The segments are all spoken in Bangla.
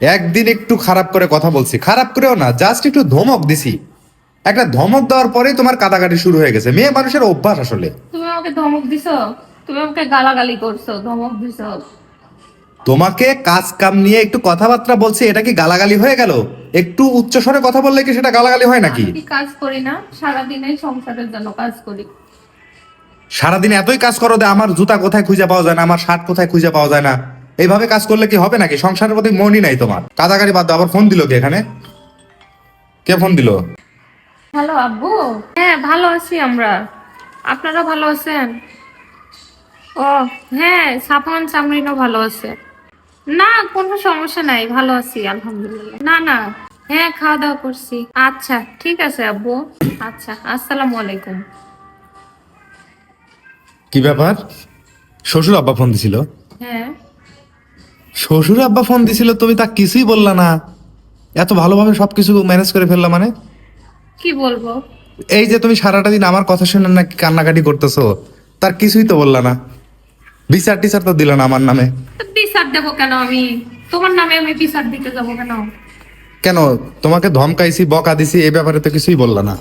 একদিন একটু খারাপ করে কথা বলছি। খারাপ করেও না জাস্ট একটু ধমক দিছি। একটা ধমক দেওয়ার পরেই তোমার কাটাকাটি শুরু হয়ে গেছে। মেয়ে মানুষের অভ্যাস আসলে। তুমি আমাকে ধমক দিছো? তুমি আমাকে গালাগালি করছ ধমক দিছো। তোমাকে কাজ কাম নিয়ে একটু কথাবার্তা বলছি এটা কি গালাগালি হয়ে গেল? একটু উচ্চস্বরে কথা বললে কি সেটা গালাগালি হয় নাকি? আমি কাজ করি না? সারাদিনে সংসারের জন্য কাজ করি। সারাদিন এতই কাজ করো যে আমার জুতা কোথায় খুঁজে পাওয়া যায় না আমার শার্ট কোথায় খুঁজে পাওয়া যায় না। এইভাবে কাজ করলে কি হবে নাকি? সংসারের প্রতি মনই নাই তোমার। কাদাগাড়ি বাদ দাও, আবার ফোন দিল কে এখানে? কে ফোন দিল? হ্যালো আব্বু। হ্যাঁ ভালো আছি আমরা। আপনারা ভালো আছেন? ও হ্যাঁ সাফন চামড়িনও ভালো আছে। না কোনো সমস্যা নাই ভালো আছি আলহামদুলিল্লাহ। না না হ্যাঁ খাওয়া দাওয়া করছি। আচ্ছা ঠিক আছে আব্বু। আচ্ছা আসসালামু আলাইকুম। কি ব্যাপার? শ্বশুর আব্বা ফোন দিছিল? হ্যাঁ। শ্বশুর আব্বা ফোন দিছিল তুমি তা কিছুই বললা না। এত ভালোভাবে সবকিছু ম্যানেজ করে ফেললা মানে? কি বলব? এই যে তুমি সারাটা দিন আমার কথা শুনে নাকি কান্নাকাটি করতেছো তার কিছুই তো বললা না। বিচার টিচার তো দিল না আমার নামে। বিচার দেবো কেন আমি? তোমার নামে আমি বিচার দিতে যাব কেন? কেন তোমাকে ধমকাইছি বকা দিছি এই ব্যাপারে তো কিছুই বললা না।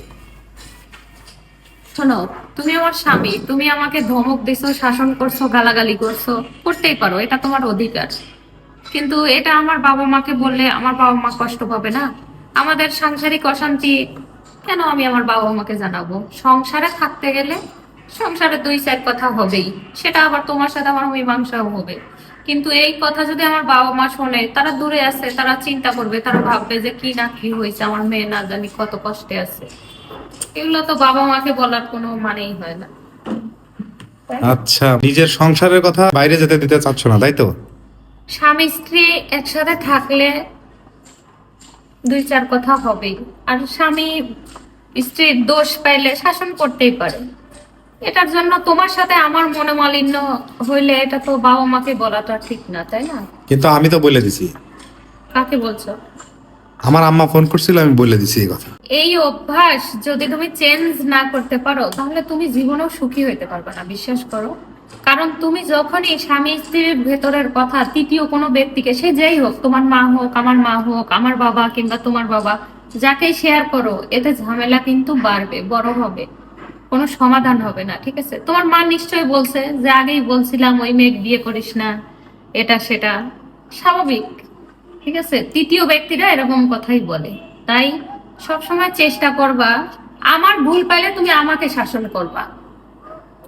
শোনো তুমি আমার স্বামী তুমি আমাকে ধমক দিছো শাসন করছ গালাগালি করছ করতেই পারো এটা তোমার অধিকার। কিন্তু এটা আমার বাবা মাকে বললে আমার বাবা মা কষ্ট পাবে না। আমাদের সাংসারিক অশান্তি কেন আমি আমার বাবা মাকে জানাব? সংসারে থাকতে গেলে সংসারে দুই চার কথা হবেই। সেটা আবার তোমার সাথে আমার মীমাংসাও হবে। কিন্তু এই কথা যদি আমার বাবা মা শোনে, তারা দূরে আছে, তারা চিন্তা করবে, তারা ভাববে যে কি না কি হয়েছে, আমার মেয়ে না জানি কত কষ্টে আছে। এগুলো তো বাবা মাকে বলার কোনো মানেই হয় না। আচ্ছা নিজের সংসারের কথা বাইরে যেতে দিতে চাচ্ছ না, তাই তো? স্বামী স্ত্রী একসাথে থাকলে দুই চার কথা হবেই। আর স্বামী স্ত্রীর দোষ পাইলে শাসন করতেই পারে। এটার জন্য তোমার সাথে আমার মনোমালিন্য হইলে এটা তো বাবা মাকে বলাটা ঠিক না তাই না? কিন্তু আমি তো বলে দিছি। কাকে বলছো? আমার আম্মা ফোন করছিল আমি বলে দিছি এই কথা। এই অভ্যাস যদি তুমি চেঞ্জ না করতে পারো তাহলে তুমি জীবনেও সুখী হইতে পারবে না বিশ্বাস করো। কারণ তুমি যখনই স্বামী স্ত্রীর ভেতরের কথা, তৃতীয় কোনো ব্যক্তিকে, সে যেই হোক, তোমার মা হোক, আমার মা হোক, আমার বাবা কিংবা তোমার বাবা, যাকেই শেয়ার করো, এতে ঝামেলা কিন্তু বাড়বে, বড় হবে। কোনো সমাধান হবে না, ঠিক আছে? তোমার মা নিশ্চয়ই বলছে যে, আগেই বলছিলাম, ওই মেয়ে বিয়ে করিস না, এটা, সেটা। স্বাভাবিক, ঠিক আছে? তৃতীয় ব্যক্তিরা এরকম কথাই বলে। তাই সবসময় চেষ্টা করবা, আমার ভুল পাইলে তুমি আমাকে শাসন করবা।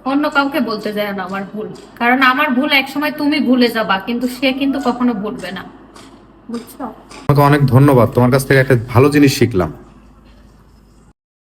অন্য কাউকে বলতে যায় না আমার ভুল। কারণ আমার ভুল একসময় তুমি ভুলে যাবা, কিন্তু সে কিন্তু কখনো ভুলবে না। বুঝছ? তোমাকে অনেক ধন্যবাদ। তোমার কাছ থেকে একটা ভালো জিনিস শিখলাম।